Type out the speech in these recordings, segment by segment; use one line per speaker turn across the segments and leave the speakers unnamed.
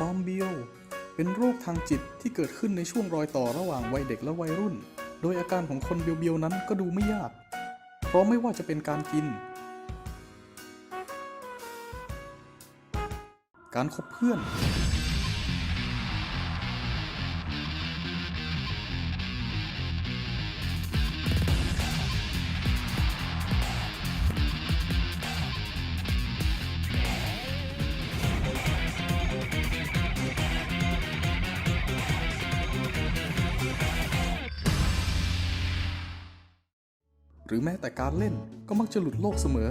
คอมเบียว เป็นโรคทางจิตที่เกิดขึ้นในช่วงรอยต่อระหว่างวัยเด็กและวัยรุ่น โดยอาการของคนเบียวๆนั้นก็ดูไม่ยาก เพราะไม่ว่าจะเป็นการกิน การคบเพื่อน หรือแม้แต่การเล่นก็มักจะหลุดโลกเสมอ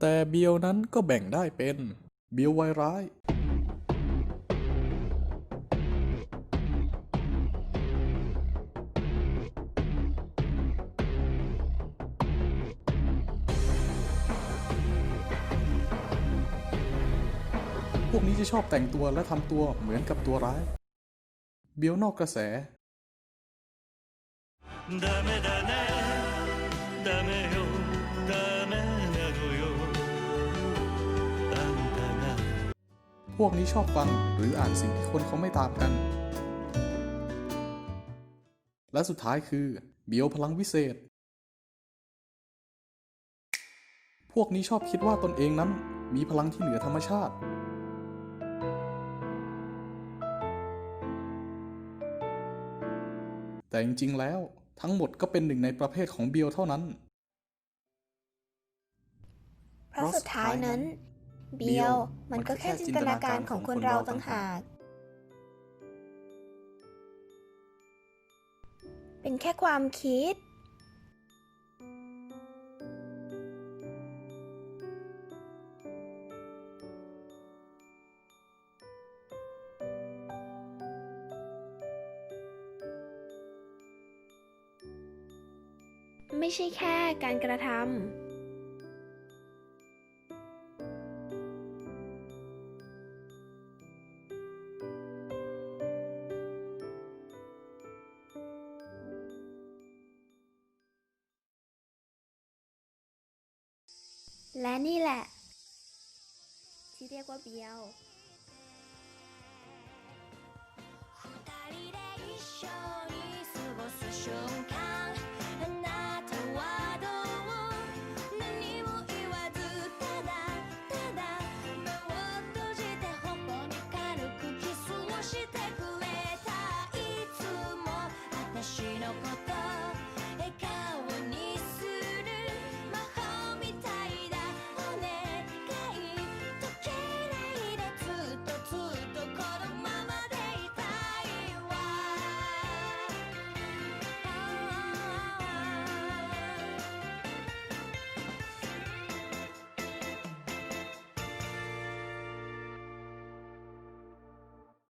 แต่เบียวนั้นก็แบ่งได้เป็น เบียววัยร้าย วกนี้จะชอบแต่งตัวและทำตัวเหมือนกับตัวร้าย เบียวนอกกระแส พวกนี้ชอบฟังหรืออ่านสิ่งที่คนเขาไม่ตามกัน และสุดท้ายคือ เบียวพลังวิเศษ พวกนี้ชอบคิดว่าตนเองนั้นมีพลังที่เหนือธรรมชาติ แต่จริงๆแล้วทั้งหมดก็เป็นหนึ่งในประเภทของเบียวเท่านั้น
เพราะสุดท้ายนั้น เบียวมันก็แค่จินตนาการของคนเราต่างหาก เป็นแค่ความคิด ไม่ใช่แค่การกระทำและนี่แหละ ที่เรียกว่าเบียว
瞬間し